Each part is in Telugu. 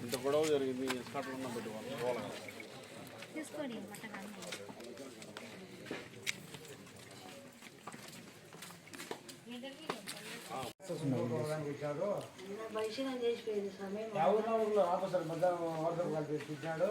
ఇంత గొడవ జరిగింది ఇసుకట్లన్నా పెట్టుకోవాలి తీసుకోండి ఆఫీసర్ మధ్యాహ్నం ఆర్డర్ కలిపి ఇచ్చినాడు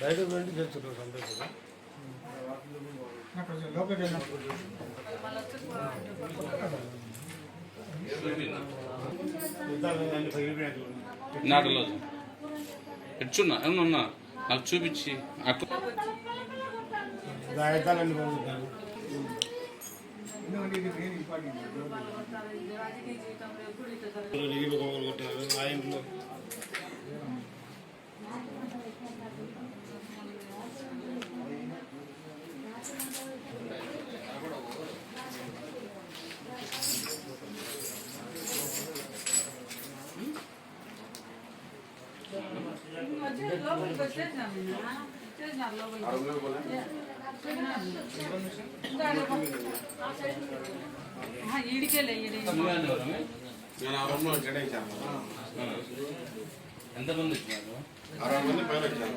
బయట వెళ్ళి తెచ్చుకోరు అందరూ కూడా. నాటలో ఎచ్చున్నా ఏమన్నా ఉన్నా నాకు చూపించి అక్క ఆ యుద్ధాలన్నీ ఎంతమంది ఇచ్చినారు అరవై మంది పైన వచ్చాను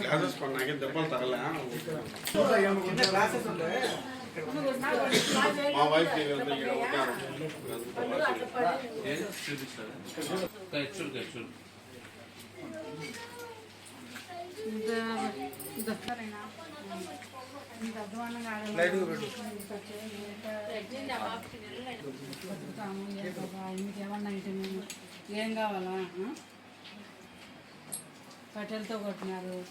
క్లాసెస్ పడి నాకేం దెబ్బలు తగలే మా వైఫ్ మేము ఏం? కావాలా? ఆ? కట్టెలతో కొట్టినారు.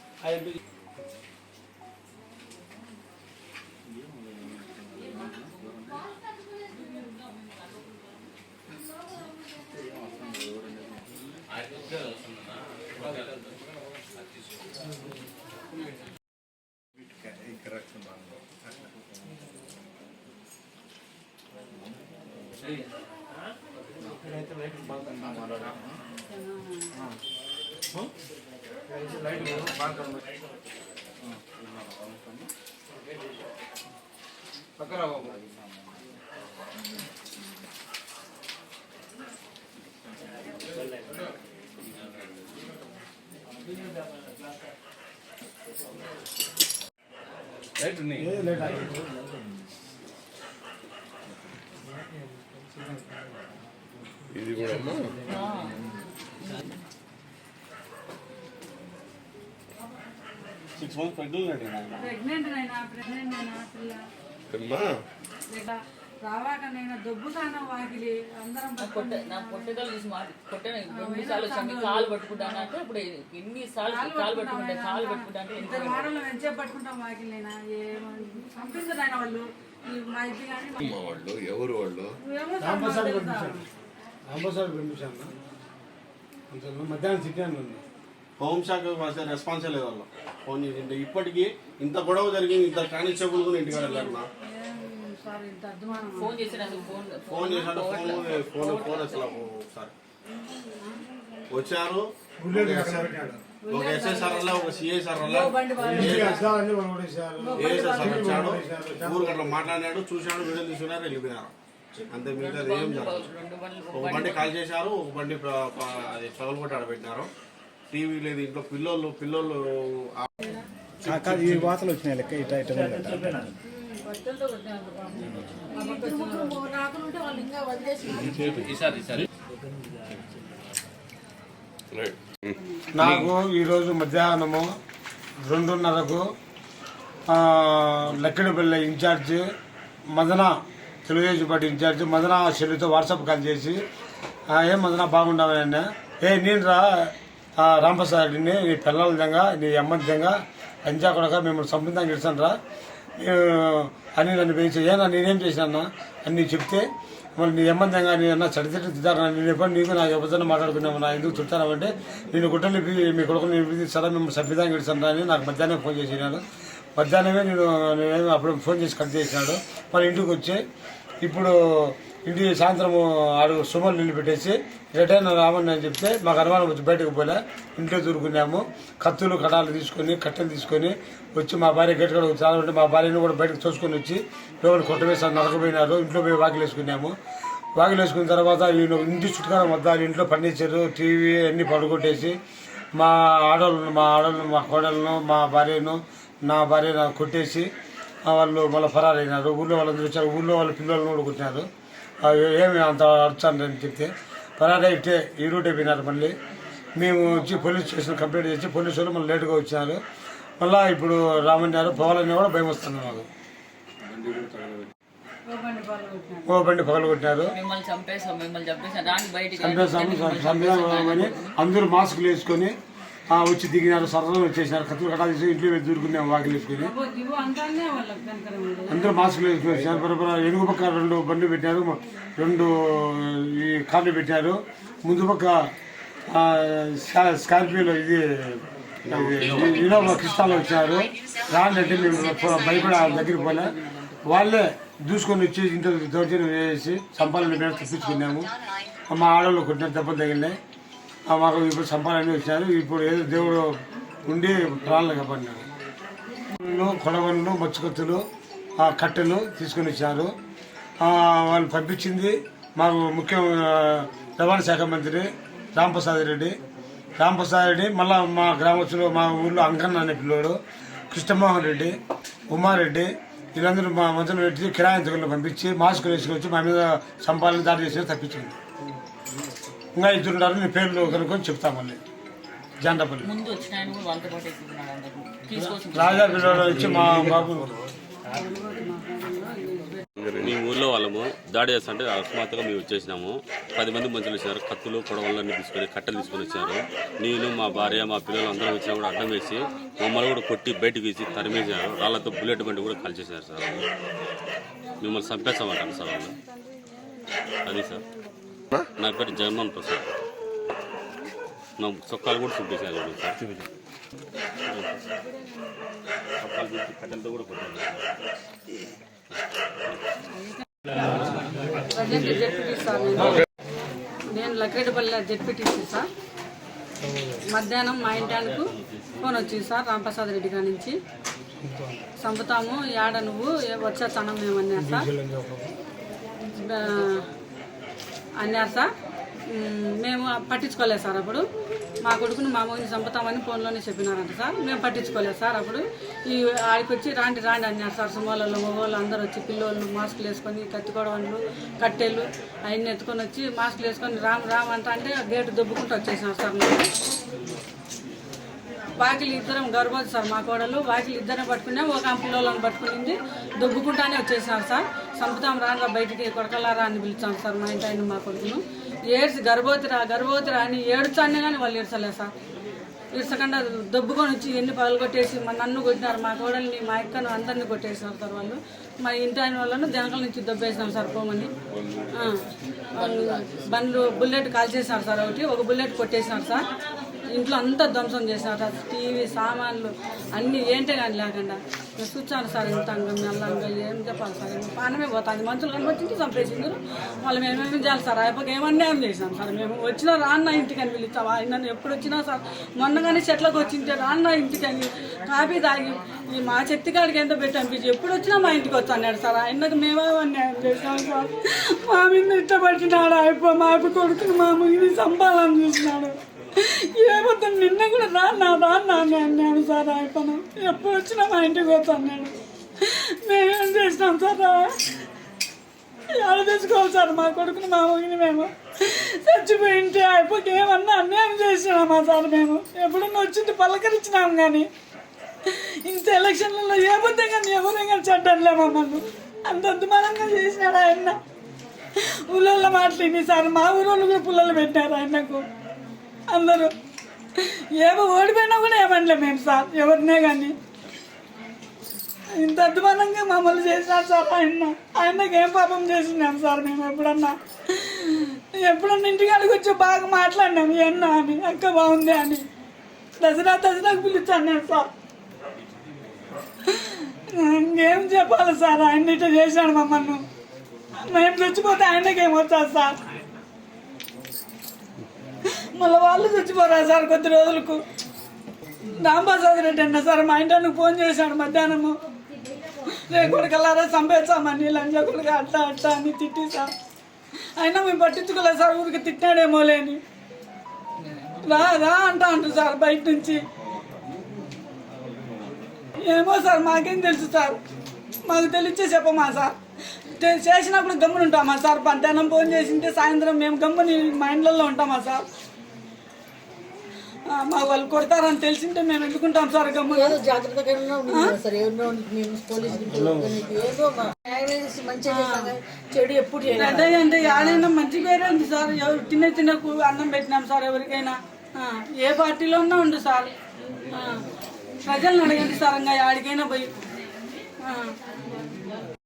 రైట్ ఉన్నాయి ఏ లేట్ అయ్యింది. ఇది కూడా. సిక్స్ మంత్స్ ప్రెగ్నెంట్ ప్రెగ్నెంట్ అయినా ప్రెగ్నెంట్ అయినా పిల్ల. లేదా రావాక నేను దొబ్బుతాను వాకిలి? అందరం కొట్ట నా ఎన్నిసార్లు వచ్చాను? కాలు పట్టుకుంటాను అంటే ఇప్పుడు కాలు పట్టుకుంటా కాలు పట్టుకుంటా అంటే ఎన్ని ఇద్దరు వారంలో వెంచే పట్టుకుంటాం వాకిలి నేను? పంపించరు ఆయన వాళ్ళు. మా వాళ్ళు ఎవరు వాళ్ళు? రాంప్రసాద్ పంపించాను అంత మధ్యాహ్నం హోంశాఖ రెస్పాన్స్ లేదు వాళ్ళు. ఫోన్ చేసింటే ఇప్పటికీ ఇంత గొడవ జరిగింది ఇంత కానిస్టేబుల్ కూడా ఇంటికి ఫోన్ ఫోన్ ఫోన్ చేశాడు ఫోన్ ఫోన్ ఫోన్ అసలు ఒకసారి వచ్చారు. ఒక ఎస్ఐ సార్ వల్ల ఒక సిఐ సార్ కొట్టేసారు ఏఎస్ఐ సార్ వచ్చాడు? ఊరికి అట్లా మాట్లాడినాడు చూశాడు వీడియో తీసుకున్నారు వెళ్ళిపోయినారు. అంతే మిగతా ఏం ఒక బండి కాల్ చేశారు ఒక బండి అది పగలు కొట్టి ఆడబెట్టినారు టీవీ లేదు ఇంట్లో పిల్లోళ్ళు పిల్లోళ్ళు ఆ- ఈ వార్తలు వచ్చినాయి లెక్క ఇట్లా ఇట్లా నాకు ఈరోజు మధ్యాహ్నము రెండున్నరకు ఆ, Lakkidipalli incharge Madana Telugu Desam party incharge Madana చెల్లితో వాట్సాప్ కాల్ చేసి ఏం మదన బాగుండవని ఏ నేను రా రాంప్రసాద్ రెడ్డిని నీ పిల్లల విధంగా నీ అమ్మ విధంగా అంజా కూడా మిమ్మల్ని సంబంధంగా ఇస్తాను రా అని నన్ను పెంచి ఏనా నేనేం చేశానా అని నీకు చెప్తే మరి నీ సంబంధంగా నేను అన్న చడితిట్టు తిట్టారా నేను ఎప్పుడు నీకు నా ఎవరితో మాట్లాడుకున్నాము నా ఎందుకు తిట్టానంటే నేను గుట్టలు మీ కొడుకు నేను పిలిపిస్తారా మేము సభ్యతంగా ఇస్తాను అని నాకు మధ్యాహ్నం ఫోన్ చేసినాను మధ్యాహ్నమే నేను నేనేమి అప్పుడు ఫోన్ చేసి కట్ చేసినాడు. మరి ఇంటికి వచ్చి ఇప్పుడు ఇంటికి సాయంత్రం ఆడు సుమలు నిలబెట్టేసి రిటర్న్ రామని అని చెప్తే మాకు అనుమానం వచ్చి బయటకు పోలే. ఇంట్లో దూరుకున్నాము. కత్తులు కడాలు తీసుకొని కట్టెలు తీసుకొని వచ్చి మా భార్య గట్టి కూడా ఉంటే మా భార్యను కూడా బయటకు చూసుకొని వచ్చి లోపల కొట్టవేసారు నరకపోయినారు ఇంట్లో పోయి వాకిలు వేసుకున్నాము. వాకిలు వేసుకున్న తర్వాత ఈయన ఇంటి చుట్టుకాల మొత్తాలు ఇంట్లో ఫర్నిచర్ టీవీ అన్నీ పడుకొట్టేసి మా ఆడవాళ్ళను మా ఆడవాళ్ళను మా కోడలను మా భార్యను నా భార్య నాకు కొట్టేసి వాళ్ళు మళ్ళీ ఫరారైనారు. ఊళ్ళో వాళ్ళందరూ వచ్చారు. ఊళ్ళో వాళ్ళ పిల్లలను కూడా కొట్టినారు ఏమి అంత అడుచాను అని చెప్తే ఫరారీ అయితే ఈ రూట్ అయిపోయినారు మళ్ళీ. మేము వచ్చి పోలీస్ స్టేషన్ కంప్లైంట్ చేసి పోలీసు వాళ్ళు మళ్ళీ లేటుగా వచ్చినారు. మళ్ళీ ఇప్పుడు రామన్నారు పోవాలని కూడా భయం వస్తుంది మాకు. ఓ బండి అందరూ మాస్కులు వేసుకొని వచ్చి దిగినారు సరదా వచ్చేసినారు. కత్తులు కట్టా తీసి ఇంట్లో వెళ్ళి దూరుకున్నాము వాకిలు వేసుకొని. అందరూ మాస్కులు వేసుకొని వచ్చినారు బరబర ఎనుగు పక్క రెండు బండ్లు పెట్టారు. రెండు ఈ కార్లు పెట్టారు. ముందు పక్క స్కార్పియోలో ఇది ఇన్నోవా క్రిస్టాలో వచ్చారు. రాండి అంటే మేము భయపడి వాళ్ళ దగ్గరికి పోలే. వాళ్ళే దూసుకొని వచ్చి ఇంట్లో దౌర్జన్యం వేసి సంపాలని మేము తెప్పించుకున్నాము. మా ఆడవాళ్ళు కొట్టిన దెబ్బలు తగిలినాయి. మాకు ఇప్పుడు సంపాదన వచ్చారు ఇప్పుడు ఏదో దేవుడు ఉండి ప్రాణాలు కాపాడినాడు కొడవళ్ళు, కొడవళ్ళు మచ్చుకొత్తులు ఆ కట్టెలు తీసుకొని వచ్చారు. వాళ్ళు పంపించింది మాకు ముఖ్య రవాణా శాఖ మంత్రి రాంప్రసాద్ రెడ్డి. రాంప్రసాద్ రెడ్డి మళ్ళా మా గ్రామస్తులు మా ఊళ్ళో అంకన్న అనే పిల్లోడు కృష్ణమోహన్ రెడ్డి ఉమారెడ్డి వీళ్ళందరూ మా మధ్యలో పెట్టి కిరాయించకులను పంపించి మాస్కులు వేసుకొని వచ్చి మా మీద సంపాదన దాడి చేసి తప్పించింది ఇంకా ఇద్దరు ఉన్నారు నీ పేర్లు కనుక్కొని చెప్తా మళ్ళీ. జెండపల్లి. ముందు వచ్చిన ఆయన కూడా వాళ్ళతో పాటు ఎక్కుతున్నాడు అందరు తీసుకొచ్చి రాజా పిల్లలు వచ్చి మా బాబు. మీ ఊర్లో వాళ్ళము దాడి చేస్తుంటే అకస్మాత్తుగా మేము వచ్చేసినాము. పది మంది మనుషులు వచ్చినారు కత్తులు పొడవలన్నీ తీసుకొని కట్టెలు తీసుకొని వచ్చారు. నేను మా భార్య మా పిల్లలు అందరూ వచ్చినా కూడా అడ్డం వేసి మమ్మల్ని కూడా కొట్టి బయటకు వేసి తరిమేశారు. రాళ్ళతో బుల్లెట్ బండి కూడా కాల్చేశారు సార్ మిమ్మల్ని చంపేస్తామంటారు సార్ వాళ్ళు. అది సార్. నా పేరు జగన్మోహన్ ప్రసాద్. నా చొక్కాలు కూడా వాళ్ళు సార్ చొక్కాలు చుట్టి కట్టెలతో కూడా నేను. Lakretipalli ZPT sir. మధ్యాహ్నం మా ఇంటానికి ఫోన్ వచ్చింది సార్ రాంప్రసాద్ రెడ్డి గారి నుంచి. చంపుతాము యాడ నువ్వు వచ్చేస్తాను మేము అన్నారు సార్? అన్నారు సార్ మేము పట్టించుకోలేదు సార్ అప్పుడు. మా కొడుకుని మా చంపుతామని ఫోన్లోనే చెప్పినారంట సార్. మేము పట్టించుకోలేదు సార్ అప్పుడు. ఈ ఆడికి వచ్చి రాండి రాండి అన్నారు సార్. సుమోళ్ళు మగవాళ్ళు అందరూ వచ్చి పిల్లోళ్ళు మాస్కులు వేసుకొని కత్తికోడవాళ్ళు కట్టెలు అవన్నీ ఎత్తుకొని వచ్చి మాస్కులు వేసుకొని రామ్ రామ్ అంట అంటే గేటు దొబ్బుకుంటూ వచ్చేసినారు సార్ మేము వాకిలు ఇద్దరం గర్భవతి సార్ మా కోడలు. వాకిలు ఇద్దరం పట్టుకున్నాం ఒక పిల్లోళ్ళని పిల్లలను పట్టుకునింది. దొబ్బుకుంటానే వచ్చేసినారు సార్. సంపుతాం రాగా బయటికి కొడకలారా అని పిలిచాం సార్ మా ఇంటి ఆయన మా కొడుకును. ఏడ్చి గర్భవతిరా గర్భవతిరా అని ఏడ్చానే కానీ వాళ్ళు ఏడ్చలే సార్. ఇసకుండా దొబ్బుకొని వచ్చి ఎన్ని పగలు కొట్టేసి మా నన్ను కొట్టినారు మా కోడల్ని మా అక్కను అందరినీ కొట్టేసినారు సార్ వాళ్ళు. మా ఇంటి ఆయన వాళ్ళను జనకల నుంచి దొబ్బేసినాం సార్ పోమని. వాళ్ళు బండ్లు బుల్లెట్ కాల్చేసినారు సార్ ఒకటి ఒక బుల్లెట్ కొట్టేసినారు సార్. ఇంట్లో అంతా ధ్వంసం చేశారు టీవీ సామాన్లు అన్నీ ఏంటే కానీ లేకుండా నేను చూచాను సార్ ఇంత అంగం నల్లంగా ఏం చెప్పాలి సార్? పానమే పోతుంది. మనుషులు కనిపించింది చంపేసిండ్రు. వాళ్ళు మేమేమి చేయాలి సార్? అయిపోయి ఏమన్యాయం చేసాం సార్? మేము వచ్చినా రాన్న ఇంటికి అని పిలుస్తావా? ఆయన ఎప్పుడు వచ్చినా సార్ మొన్న కానీ చెట్లకు వచ్చింటే రాన్న ఇంటికి అని కాఫీ తాగి ఈ మా చెత్తి కాడికి ఎంత పెట్టి? అనిపించి ఎప్పుడు వచ్చినా మా ఇంటికి వచ్చాడు సార్. ఆయనకు మేమే అన్యాయం చేసాం సార్? మా మీద ఇష్టపడినాడు? అయిపో మాకు కొడుకుని మా ముగిని సంపాదన చూసినాడు. ఏమొద్దు నిన్న కూడా రా నా బా నాన్న అన్నాను సార్ అయిపోను ఎప్పుడు వచ్చినా మా ఇంటికి వచ్చాడు మేమేం చేసినాం సార్ ఎవరు తెచ్చుకోవాలి సార్? మా కొడుకుని మా ముగిని మేము. చచ్చిపోయింటే అయిపోయి ఏమన్నా అన్యాయం చేసినామా సార్ మేము. ఎప్పుడన్నా వచ్చింది పలకరించినాం కానీ ఇంత ఎలక్షన్లలో ఏముందే కానీ ఎవరే కానీ చెడ్డలే మమ్మల్ని. అంత అద్దుమానంగా చేసినాడు ఆయన. ఊళ్ళల్లో మాట్లాడి సార్ మా ఊళ్ళో కూడా పుల్లలు పెట్టారు ఆయనకు. అందరూ. ఏమో ఓడిపోయినా కూడా ఏమనలే మేము సార్ ఎవరినే కానీ. ఇంత అద్భుతంగా మమ్మల్ని చేసినారు సార్ ఆయన. ఆయనకి ఏం పాపం చేసినాం సార్ మేము ఎప్పుడన్నా. ఎప్పుడన్నా ఇంటికాడికి వచ్చి బాగా మాట్లాడినాం ఎన్నో అని అక్క బాగుంది అని. దసరా దసరాకు పిలిచాను నేను సార్. ఇంకేం చెప్పాలి సార్ ఆయన ఇట్లా చేశాడు మమ్మల్ని. మేము చచ్చిపోతే ఆయనకేమొచ్చా సార్? మళ్ళీ వాళ్ళు చచ్చిపోరా సార్ కొద్ది రోజులకు. రాంప్రసాద్ రెడ్డి అన్న సార్ మా ఇంటానికి ఫోన్ చేశాడు మధ్యాహ్నము. రేపటికల్లారా చంపేస్తామని లంచ కొడుకు అట్లా అట్లా అని తిట్టి సార్. అయినా మేము పట్టించుకోలేదు సార్ ఊరికి తిట్టాడేమో లేని. రా రా అంటా అంటు సార్ బయట నుంచి. ఏమో సార్ మాకేం తెలుసు సార్. మాకు తెలిస్తే చెప్పమా సార్. చేసినప్పుడు గమ్మున ఉంటామా సార్? మధ్యాహ్నం ఫోన్ చేసింటే సాయంత్రం మేము గమ్ముని మా ఇండ్లలో ఉంటామా సార్? మా వాళ్ళు కొడతారని తెలిసింటే మేము ఎందుకుంటాం సార్ గమ్మున? చెడు ఎప్పుడు. అదే మంచి పేరే ఉంది సార్. ఎవరు తినే తినకు అన్నం పెట్టినాం సార్ ఎవరికైనా. ఆ, ఏ పార్టీలో ఉన్నా ఉండు సార్. ఆ, ప్రజలను అడగండి సార్ ఇంకా ఆడికైనా పోయి. ఆ.